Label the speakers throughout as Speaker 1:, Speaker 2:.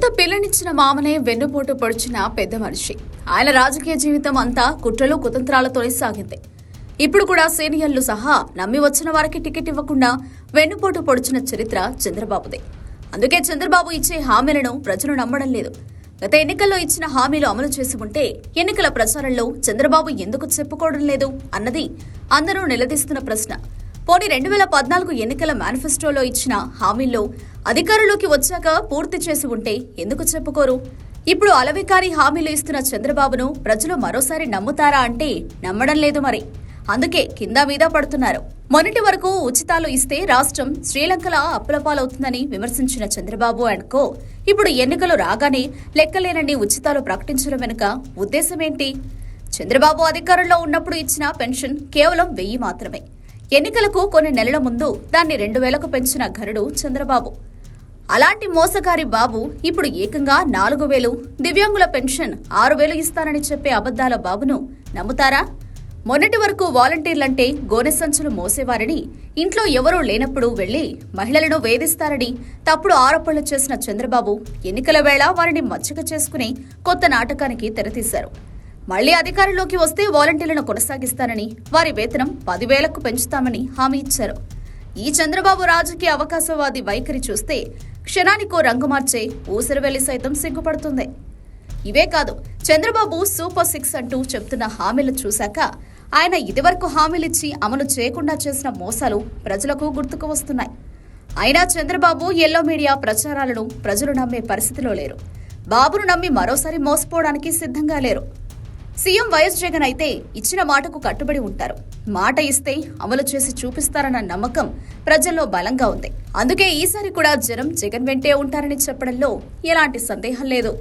Speaker 1: సొంత పిల్లనిచ్చిన మామనే వెన్నుపోటు పొడిచిన పెద్ద మనిషి. ఆయన రాజకీయ జీవితం అంతా కుట్రలు కుతంత్రాలతోనే సాగింది. ఇప్పుడు కూడా సీనియర్లు సహా నమ్మి వచ్చిన వారికి టికెట్ ఇవ్వకుండా వెన్నుపోటు పొడిచిన చరిత్ర చంద్రబాబుదే. అందుకే చంద్రబాబు ఇచ్చే హామీలను ప్రజలు నమ్మడం లేదు. గత ఎన్నికల్లో ఇచ్చిన హామీలు అమలు చేసి ఉంటే ఎన్నికల ప్రచారంలో చంద్రబాబు ఎందుకు చెప్పుకోవడం లేదు అన్నది అందరూ నిలదీస్తున్న ప్రశ్న. పోనీ రెండు వేల పద్నాలుగు ఎన్నికల మేనిఫెస్టోలో ఇచ్చిన హామీల్లో అధికారంలోకి వచ్చాక పూర్తి చేసి ఉంటే ఎందుకు చెప్పుకోరు? ఇప్పుడు అలవికారి హామీలు ఇస్తున్న చంద్రబాబును ప్రజలు మరోసారి నమ్ముతారా అంటే నమ్మడం లేదు మరి. అందుకే కింద మీద పడుతున్నారు. మొన్నటి వరకు ఉచితాలు ఇస్తే రాష్ట్రం శ్రీలంకలా అప్పులపాలవుతుందని విమర్శించిన చంద్రబాబు అండ్ కో ఇప్పుడు ఎన్నికలు రాగానే లెక్కలేనన్ని ఉచితాలు ప్రకటించడం వెనుక ఉద్దేశమేంటి? చంద్రబాబు అధికారంలో ఉన్నప్పుడు ఇచ్చిన పెన్షన్ కేవలం వెయ్యి మాత్రమే. ఎన్నికలకు కొన్ని నెలల ముందు దాన్ని రెండు వేలకు పెంచిన ఘనుడు చంద్రబాబు. అలాంటి మోసగారి బాబు ఇప్పుడు ఏకంగా నాలుగు వేలు దివ్యాంగుల పెన్షన్ ఆరు వేలు ఇస్తానని చెప్పే అబద్ధాల బాబును నమ్ముతారా? మొన్నటి వరకు వాలంటీర్లంటే గోనె సంచులు మోసేవారని ఇంట్లో ఎవరూ లేనప్పుడు వెళ్ళి మహిళలను వేధిస్తారని తప్పుడు ఆరోపణలు చేసిన చంద్రబాబు ఎన్నికల వేళ వారిని మచ్చిక చేసుకుని కొత్త నాటకానికి తెరతీశారు. మళ్ళీ అధికారంలోకి వస్తే వాలంటీర్లను కొనసాగిస్తానని వారి వేతనం పదివేలకు పెంచుతామని హామీ ఇచ్చారు. ఈ చంద్రబాబు రాజకీయ అవకాశవాది వైఖరి చూస్తే క్షణానికో రంగు మార్చే ఊసరవెల్లి సైతం సిగ్గుపడుతుంది. ఇవే కాదు చంద్రబాబు సూపర్ సిక్స్ అంటూ చెప్తున్న హామీలు చూశాక ఆయన ఇదివరకు హామీలిచ్చి అమలు చేయకుండా చేసిన మోసాలు ప్రజలకు గుర్తుకు వస్తున్నాయి. అయినా చంద్రబాబు ఎల్లో మీడియా ప్రచారాలను ప్రజలు నమ్మే పరిస్థితిలో లేరు. బాబును నమ్మి మరోసారి మోసపోవడానికి సిద్ధంగా లేరు. సీఎం వైఎస్ జగన్ అయితే ఇచ్చిన మాటకు కట్టుబడి ఉంటారు. మాట ఇస్తే అమలు చేసి చూపిస్తారన్న నమ్మకం ప్రజల్లో బలంగా ఉంది. అందుకే ఈసారి కూడా జనం జగన్ వెంటే ఉంటారని చెప్పడంలో ఎలాంటి సందేహం లేదు.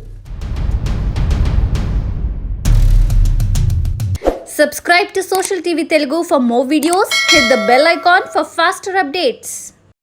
Speaker 2: Subscribe to social TV Telugu for more videos hit the bell icon for faster updates